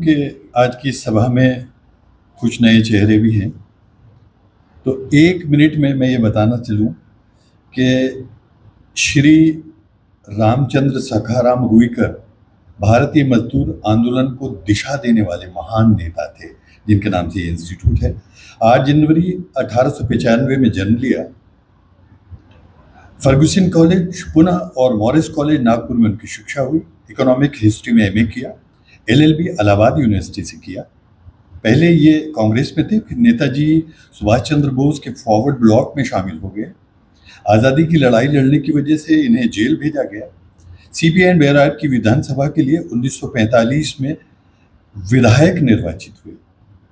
कि आज की सभा में कुछ नए चेहरे भी हैं तो एक मिनट में मैं ये बताना चलूँ कि श्री रामचंद्र सखाराम रुईकर भारतीय मजदूर आंदोलन को दिशा देने वाले महान नेता थे, जिनके नाम से ये इंस्टीट्यूट है। आठ जनवरी अठारह में जन्म लिया। फर्गुसन कॉलेज, पुणे और मॉरिस कॉलेज, नागपुर में उनकी शिक्षा हुई। इकोनॉमिक हिस्ट्री में एमए किया। एलएलबी इलाहाबाद यूनिवर्सिटी से किया। पहले ये कांग्रेस में थे, फिर नेताजी सुभाष चंद्र बोस के फॉरवर्ड ब्लॉक में शामिल हो गए। आज़ादी की लड़ाई लड़ने की वजह से इन्हें जेल भेजा गया। सी पी एन बेराट की विधानसभा के लिए 1945 में विधायक निर्वाचित हुए।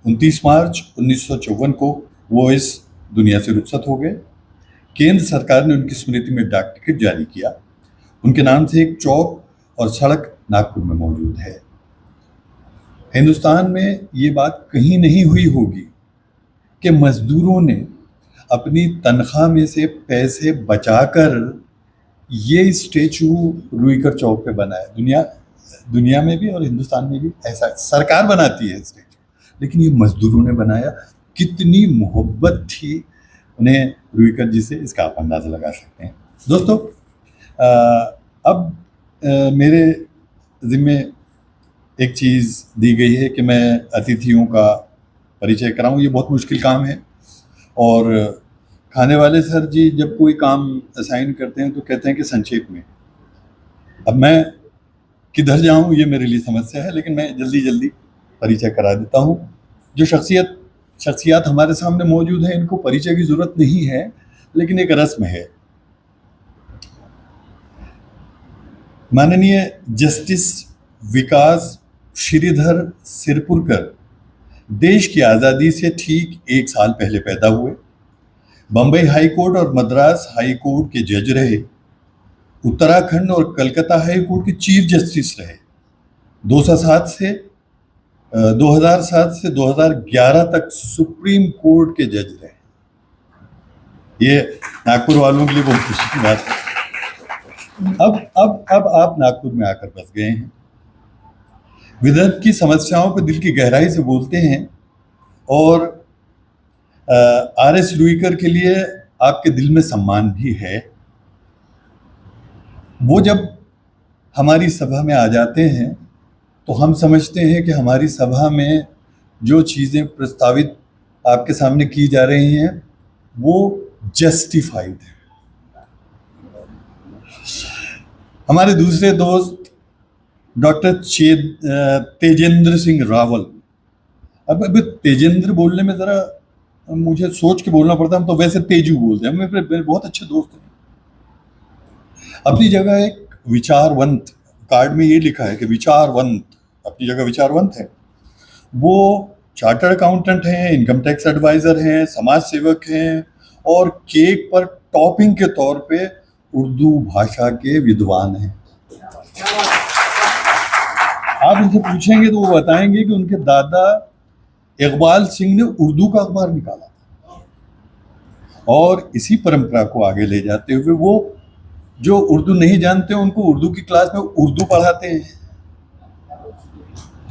29 मार्च उन्नीस सौ चौवन को वो इस दुनिया से रुखसत हो गए। केंद्र सरकार ने उनकी स्मृति में डाक टिकट जारी किया। उनके नाम से एक चौक और सड़क नागपुर में मौजूद है। हिंदुस्तान में ये बात कहीं नहीं हुई होगी कि मजदूरों ने अपनी तनख्वाह में से पैसे बचाकर ये स्टेचू रुईकर चौक पे बनाया। दुनिया दुनिया में भी और हिंदुस्तान में भी ऐसा सरकार बनाती है स्टेचू। लेकिन ये मजदूरों ने बनाया। कितनी मोहब्बत थी उन्हें रुईकर जी से इसका आप अंदाज़ा लगा सकते हैं। दोस्तों आ, अब आ, मेरे ज़िम्मे एक चीज़ दी गई है कि मैं अतिथियों का परिचय कराऊं, ये बहुत मुश्किल काम है। और खाने वाले सर जी जब कोई काम असाइन करते हैं तो कहते हैं कि संक्षेप में, अब मैं किधर जाऊँ, ये मेरे लिए समस्या है, लेकिन मैं जल्दी जल्दी परिचय करा देता हूँ। जो शख्सियत, शख्सियात हमारे सामने मौजूद हैं, इनको परिचय की ज़रूरत नहीं है, लेकिन एक रस्म है। माननीय जस्टिस विकास श्रीधर सिरपुरकर देश की आज़ादी से ठीक एक साल पहले पैदा हुए। बम्बई हाई कोर्ट और मद्रास हाई कोर्ट के जज रहे। उत्तराखंड और कलकत्ता हाई कोर्ट के चीफ जस्टिस रहे। 2007 से 2007 से 2011 तक सुप्रीम कोर्ट के जज रहे। ये नागपुर वालों के लिए बहुत खुशी की बात है। अब अब अब आप नागपुर में आकर बस गए हैं। विदर्भ की समस्याओं पर दिल की गहराई से बोलते हैं और आर एस रुईकर के लिए आपके दिल में सम्मान भी है। वो जब हमारी सभा में आ जाते हैं तो हम समझते हैं कि हमारी सभा में जो चीज़ें प्रस्तावित आपके सामने की जा रही हैं, वो जस्टिफाइड है। हमारे दूसरे दोस्त डॉक्टर तेजेंद्र सिंह रावल। अब अब तेजेंद्र बोलने में ज़रा मुझे सोच के बोलना पड़ता है, हम तो वैसे तेजू बोलते हैं मेरे मेरे बहुत अच्छे दोस्त हैं। अपनी जगह एक विचारवंत, कार्ड में ये लिखा है कि विचारवंत, अपनी जगह विचारवंत है। वो चार्टर्ड अकाउंटेंट हैं, इनकम टैक्स एडवाइज़र हैं, समाज सेवक हैं, और केक पर टॉपिंग के तौर पे उर्दू भाषा के विद्वान हैं। आप उनसे पूछेंगे तो वो बताएँगे कि उनके दादा इकबाल सिंह ने उर्दू का अखबार निकाला था। और इसी परंपरा को आगे ले जाते हुए वो जो उर्दू नहीं जानते उनको उर्दू की क्लास में उर्दू पढ़ाते हैं।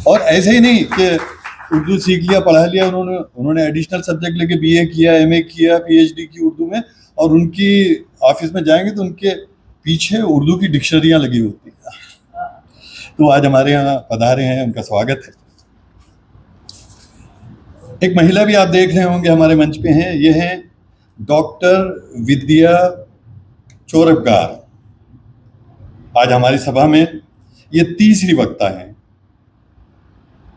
और ऐसे ही नहीं कि उर्दू सीख लिया, पढ़ा लिया, उन्होंने उन्होंने एडिशनल सब्जेक्ट लेके बीए किया एमए किया पीएचडी की उर्दू में और उनकी ऑफ़िस में जाएँगे तो उनके पीछे उर्दू की डिक्शनरियाँ लगी होती हैं। तो आज हमारे यहाँ पधारे हैं, उनका स्वागत है। एक महिला भी आप देख रहे होंगे हमारे मंच पे हैं। ये हैं डॉक्टर विद्या चोरबगार। आज हमारी सभा में ये तीसरी वक्ता हैं।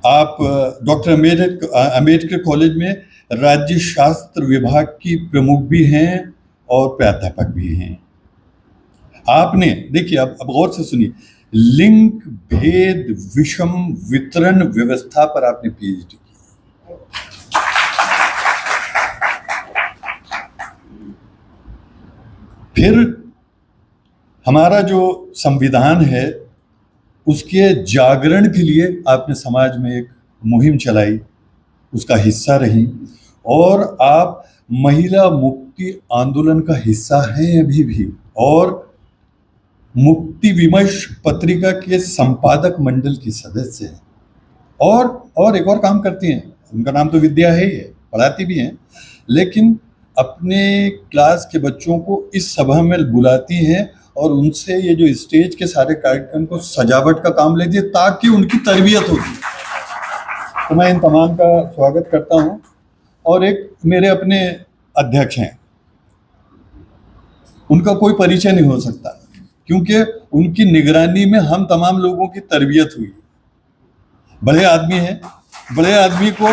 आप, डॉक्टर अंबेडकर अंबेडकर कॉलेज में राज्य शास्त्र विभाग की प्रमुख भी हैं और प्राध्यापक भी हैं। आपने, देखिए, अब अब गौर से सुनिए लिंग भेद विषम वितरण व्यवस्था पर आपने पीएचडी की। फिर हमारा जो संविधान है, उसके जागरण के लिए आपने समाज में एक मुहिम चलाई, उसका हिस्सा रही, और आप महिला मुक्ति आंदोलन का हिस्सा हैं अभी भी, और मुक्ति विमर्श पत्रिका के संपादक मंडल की सदस्य हैं। और और एक और काम करती हैं। उनका नाम तो विद्या है ही है पढ़ाती भी हैं। लेकिन अपने क्लास के बच्चों को इस सभा में बुलाती हैं और उनसे ये जो स्टेज के सारे कार्यक्रम को सजावट का काम लेती है ताकि उनकी तरबियत होती तो मैं इन तमाम का स्वागत करता हूँ और एक मेरे अपने अध्यक्ष हैं। उनका कोई परिचय नहीं हो सकता। क्योंकि उनकी निगरानी में हम तमाम लोगों की तरबियत हुई। बड़े आदमी हैं बड़े आदमी को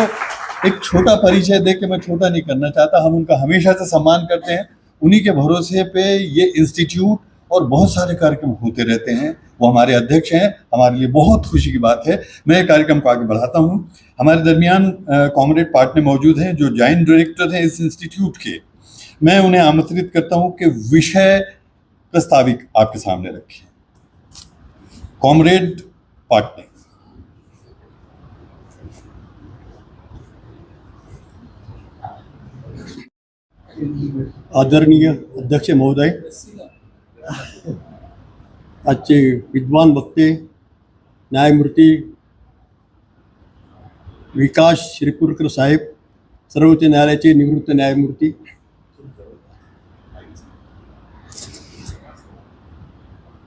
एक छोटा परिचय दे के मैं छोटा नहीं करना चाहता, हम उनका हमेशा से सम्मान करते हैं। उन्हीं के भरोसे पे ये इंस्टीट्यूट और बहुत सारे कार्यक्रम होते रहते हैं। वो हमारे अध्यक्ष हैं, हमारे लिए बहुत खुशी की बात है। मैं कार्यक्रम को आगे बढ़ाता हूँ। हमारे दरमियान कॉमरेड पार्टनर मौजूद हैं, जो जॉइंट डायरेक्टर हैं इस इंस्टीट्यूट के। मैं उन्हें आमंत्रित करता हूँ कि विषय प्रस्ताविक आपके सामने रखे कॉमरेड पार्टनर आदरणीय अध्यक्ष महोदय आजचे विद्वान वक्ते न्यायमूर्ती विकास श्रीपूरकर साहेब सर्वोच्च न्यायालयाचे निवृत्त न्यायमूर्ती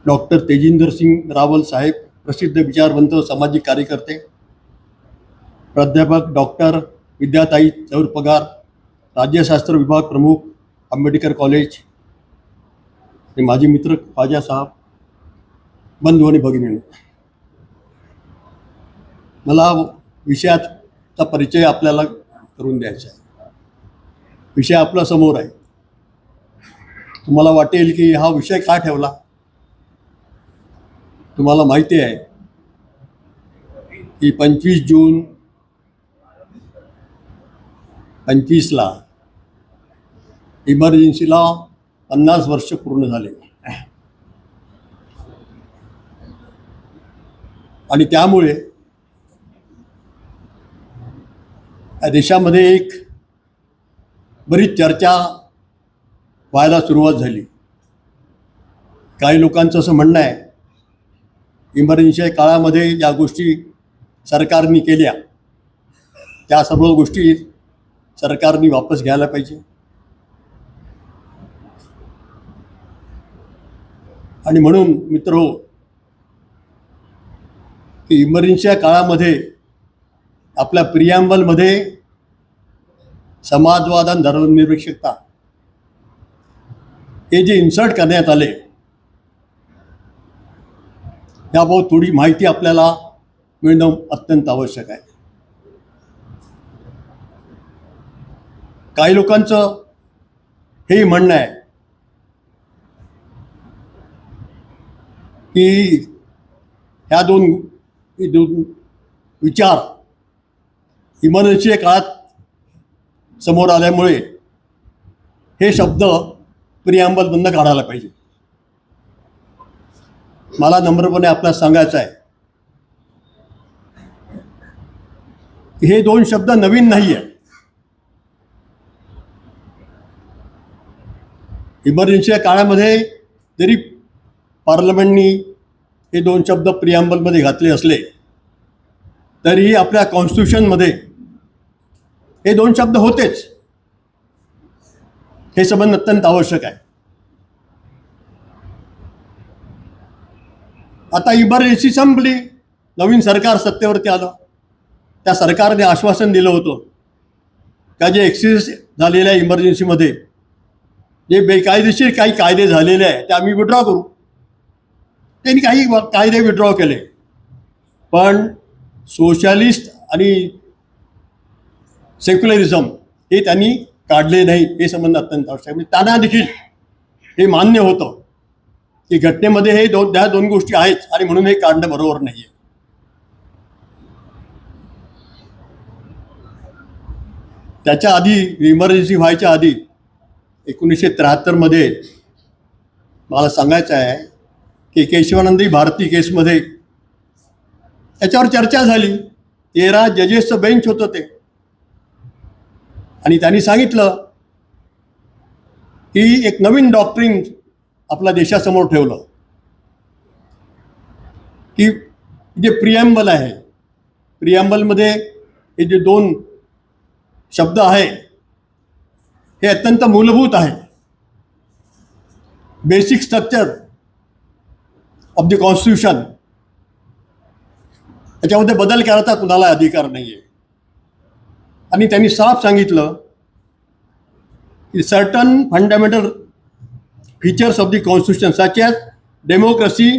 डॉक्टर तेजिंदर सिंग रावल साहेब प्रसिद्ध विचारवंत सामाजिक कार्यकर्ते प्राध्यापक डॉक्टर विद्याताई चौर पगार राज्यशास्त्र विभाग प्रमुख आंबेडकर कॉलेज आणि माझे मित्र ख्वाजा साहेब बंधू आणि भगिनी मला विषयाचा परिचय आपल्याला करून द्यायचा आहे. विषय आपला समोर आहे. तुम्हाला वाटेल की हा विषय का ठेवला? तुम्हाला माहिती आहे की पंचवीस जून पंचवीसला इमर्जन्सीला पन्नास वर्ष पूर्ण झाले. आणि त्यामुळे या देशामध्ये एक बरीच चर्चा व्हायला सुरुवात झाली. काही लोकांचं असं म्हणणं आहे इमर्जन्सी काळामध्ये या गोष्टी सरकारने केल्या. त्या सर्व गोष्टी सरकारने वापस घ्यायला पाहिजे. आणि म्हणून मित्र हो की इमर्जन्सीच्या काळामध्ये आपल्या प्रियांबलमध्ये समाजवाद आणि धर्मनिरपेक्षता हे जे इन्सर्ट करण्यात आले त्याबाबत थोडी माहिती आपल्याला मिळणं अत्यंत आवश्यक आहे. काही लोकांचं हे म्हणणं आहे की ह्या दोन दोन विचार इमर्जन्सी काळात समोर आल्यामुळे हे शब्द प्रियांबलमधनं काढायला पाहिजे. मला नम्रपणे आपल्याला सांगायचं आहे. हे दोन शब्द नवीन नाही आहे इमर्जन्सीच्या काळामध्ये जरी पार्लमेंटनी हे दोन शब्द प्रियांबलमध्ये घातले असले तरीही आपल्या कॉन्स्टिट्यूशनमध्ये हे दोन शब्द होतेच. हे संबंध अत्यंत आवश्यक आहे. आता इमर्जन्सी संपली. नवीन सरकार सत्तेवरती आलं. त्या सरकारने आश्वासन दिलं होतं. का जे एक्सिस झालेल्या इमर्जन्सीमध्ये जे बेकायदेशीर काही कायदे झालेले आहे ते आम्ही विड्रॉ करू. त्यांनी काही कायदे विड्रॉ केले. पण सोशलिस्ट आणि सेक्युलरिझम हे त्यांनी काढले नाही हे संबंध अत्यंत आवश्यक आहे. म्हणजे त्यांना देखील हे मान्य होतं. की घटनेमध्ये हे दोन त्या दोन गोष्टी आहेच आणि म्हणून हे काढणं बरोबर नाही आहे त्याच्या आधी इमर्जन्सी व्हायच्या आधी एकोणीसशे त्र्याहत्तरमध्ये मला सांगायचं आहे की केशवानंदी भारती केसमध्ये याच्यावर चर्चा झाली. तेरा जजेसचं बेंच होतं ते. आणि त्यांनी सांगितलं की एक नवीन डॉक्टरिंग आपल्या देशासमोर ठेवलं. की जे प्रियम्बल आहे प्रियांबलमध्ये हे जे दोन शब्द आहे हे अत्यंत मूलभूत आहे. Basic structure of the constitution याच्यामध्ये बदल करायचा कुणाला अधिकार नाही आहे आणि त्यांनी साफ सांगितलं की certain fundamental features of the constitution such as democracy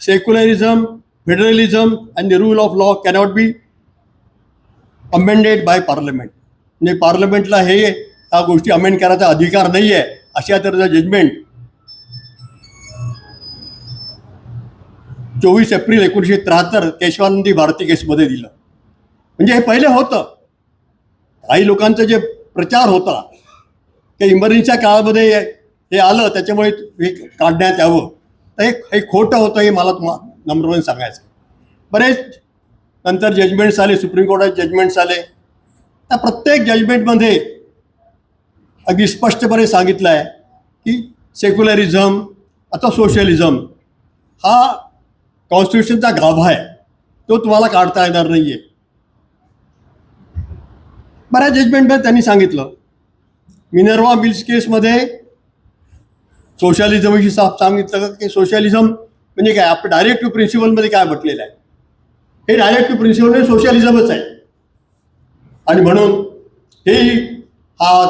secularism federalism and the rule of law cannot be amended by parliament म्हणजे पार्लमेंटला हे या गोष्टी अमेंड करायचा अधिकार नाही आहे अशा तऱ्हेचा जजमेंट चोवीस एप्रिल एकोणीसशे त्र्याहत्तर केशवानंदी भारती केसमध्ये दिलं. म्हणजे हे पहिले होतं. काही लोकांचं जे प्रचार होता की इमर्जन्सीच्या काळामध्ये हे आलं त्याच्यामुळे हे काढण्यात यावं. तर हे हे खोटं होतं हे मला तुम्हाला नम्रपणे सांगायचं बरेच नंतर जजमेंट्स आले सुप्रीम कोर्टात जजमेंट्स आले. त्या प्रत्येक जजमेंटमध्ये अगदी स्पष्टपणे सांगितलं आहे की सेक्युलरिझम अथवा सोशलिझम हा कॉन्स्टिट्यूशनचा गाभा आहे. तो तुम्हाला काढता येणार नाही आहे बऱ्याच जजमेंटमध्ये त्यांनी सांगितलं. मिनर्वा बिल्स केसमध्ये सोशलिझमविषयी साफ सांगितलं की सोशलिझम म्हणजे काय? आपण डायरेक्टिव्ह प्रिन्सिपलमध्ये काय म्हटलेलं आहे? हे डायरेक्टिव्ह प्रिन्सिपल म्हणजे सोशलिझमच आहे. आणि म्हणून हे हा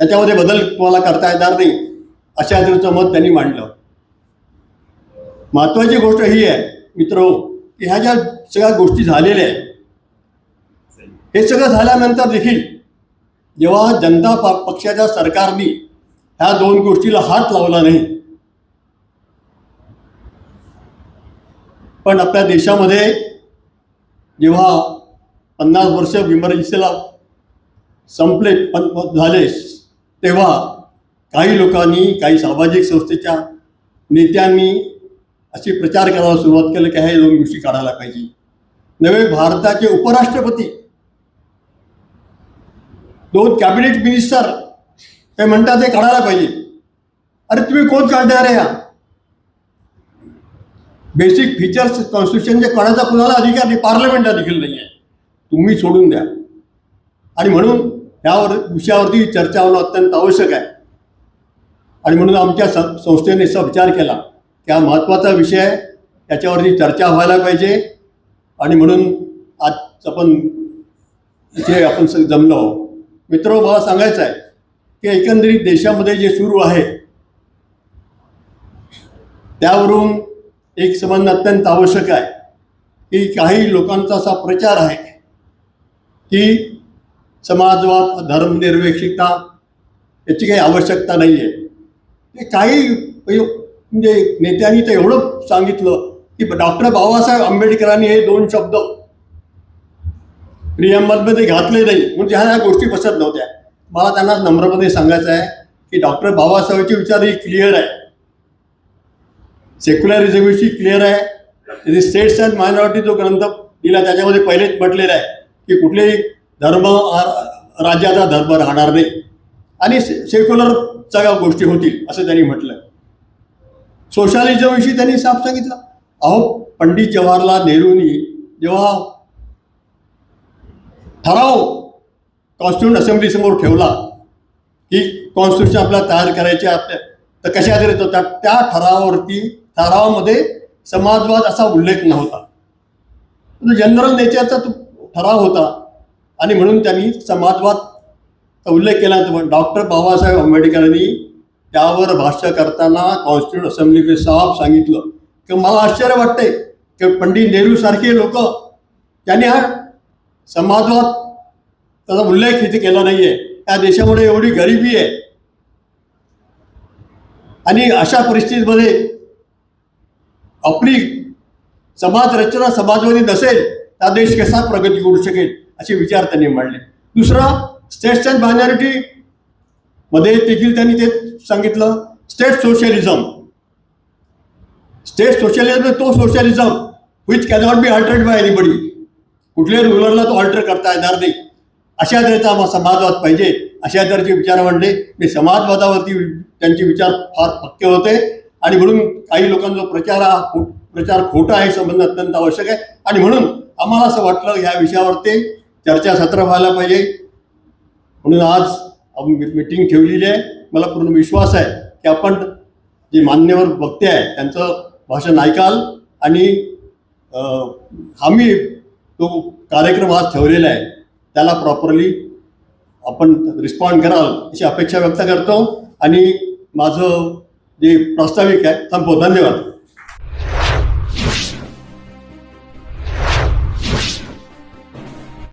त्याच्यामध्ये बदल तुम्हाला करता येणार नाही अशा तऱ्हेचं मत त्यांनी मांडलं. महत्त्वाची गोष्ट ही आहे मित्र की ह्या ज्या सगळ्या गोष्टी झालेल्या आहेत हे सगळं झाल्यानंतर देखील जेव्हा जनता प- पक्षाच्या सरकारने ह्या दोन गोष्टीला हात लावला नाही. पण आपल्या देशामध्ये जेव्हा पन्नास वर्ष इमर्जन्सीला संपले पण झाले तेव्हा काही लोकांनी काही सामाजिक संस्थेच्या नेत्यांनी अशी प्रचार करायला सुरुवात केली की ह्या दोन गोष्टी काढायला पाहिजे. नवे भारताचे उपराष्ट्रपती दोन कॅबिनेट मिनिस्टर ते म्हणतात ते काढायला पाहिजे. अरे तुम्ही कोण काढणार आहे ह्या बेसिक फीचर्स कॉन्स्टिट्युशनचे काढायचा कुणाला अधिकार नाही पार्लमेंटला देखील नाही आहे. तुम्ही सोडून द्या. आणि म्हणून यावर विषयावरती चर्चा होणं अत्यंत आवश्यक आहे. आणि म्हणून आमच्या संस्थेने असा विचार केला की हा महत्त्वाचा विषय आहे. त्याच्यावरती चर्चा व्हायला पाहिजे. आणि म्हणून आज आपण इथे आपण सग जमलो आहोत. मित्र मला सांगायचं आहे की एकंदरीत देशामध्ये जे सुरू आहे त्यावरून एक संबंध अत्यंत आवश्यक आहे. की काही लोकांचा असा प्रचार आहे की समाजवाद धर्मनिरपेक्षता याची काही आवश्यकता नाही आहे ते काही म्हणजे, म्हणजे नेत्यांनी तर एवढं सांगितलं की डॉक्टर बाबासाहेब आंबेडकरांनी हे दोन शब्द प्रियंबलमध्ये घातले नाही. म्हणजे ह्या ह्या गोष्टी बसत नव्हत्या. मला त्यांना नम्रपणे सांगायचं आहे की डॉक्टर बाबासाहेबचे विचार ही क्लिअर आहे. सेक्युलरिझमविषयी क्लिअर आहे. त्याचे स्टेट्स अँड मायनॉरिटी जो ग्रंथ दिला त्याच्यामध्ये पहिलेच म्हटलेलं आहे की कुठलेही धर्म राज्याचा धर्म राहणार नाही. आणि सेक्युलर सगळ्या गोष्टी होतील असं त्यांनी म्हटलं सोशालिझमविषयी त्यांनी साफ सांगितलं. अहो पंडित जवाहरलाल नेहरूंनी जेव्हा ठराव कॉन्स्टिट्यूंट असेंब्लीसमोर ठेवला की कॉन्स्टिट्यूशन आपल्याला तयार करायचे आपल्या. तर कशा आधारित होता त्या ठरावावरती ठरावामध्ये समाजवाद असा उल्लेख नव्हता. जनरल नेचरचा तो ठराव होता. आणि म्हणून त्यांनी समाजवाद उल्लेख केला. तर डॉक्टर बाबासाहेब आंबेडकरांनी त्यावर भाष्य करताना कॉन्स्टिट्यूट असेंब्लीमध्ये साफ सांगितलं. की मला आश्चर्य वाटतंय की पंडित नेहरूसारखे लोक त्यांनी हा समाजवाद त्याचा उल्लेख इथे केला नाही आहे त्या देशामध्ये एवढी गरिबी आहे. आणि अशा परिस्थितीमध्ये आपली समाज रचना समाजवादी नसेल त्या देश कसा प्रगती करू शकेल असे विचार त्यांनी मांडले. दुसरा स्टेट्स अँड मायनॉरिटी मध्ये देखील त्यांनी ते सांगितलं स्टेट सोशलिझम स्टेट सोशलिझम तो socialism which cannot be altered by anybody कुठल्याही रुलरला तो अल्टर करता येणार नाही. अशा तऱ्हेचा आम्हाला समाजवाद पाहिजे अशा तऱ्हेचे विचार मांडले मी समाजवादावरती त्यांचे विचार फार पक्के होते. आणि म्हणून काही लोकांचा प्रचार हा खो- प्रचार खोटा आहे संबंध अत्यंत आवश्यक आहे. आणि म्हणून आम्हाला असं वाटलं या विषयावरती चर्चासत्र व्हायला पाहिजे. म्हणून आज मीटिंग ठेवलेली आहे. मला पूर्ण विश्वास आहे की आपण जे मान्यवर वक्ते आहे त्यांचं भाषण ऐकाल. आणि आम्ही तो कार्यक्रम आज ठेवलेला आहे. त्याला प्रॉपरली आपण रिस्पॉन्ड कराल अशी अपेक्षा व्यक्त करतो. आणि माझं जे प्रास्ताविक आहे थांबतो धन्यवाद.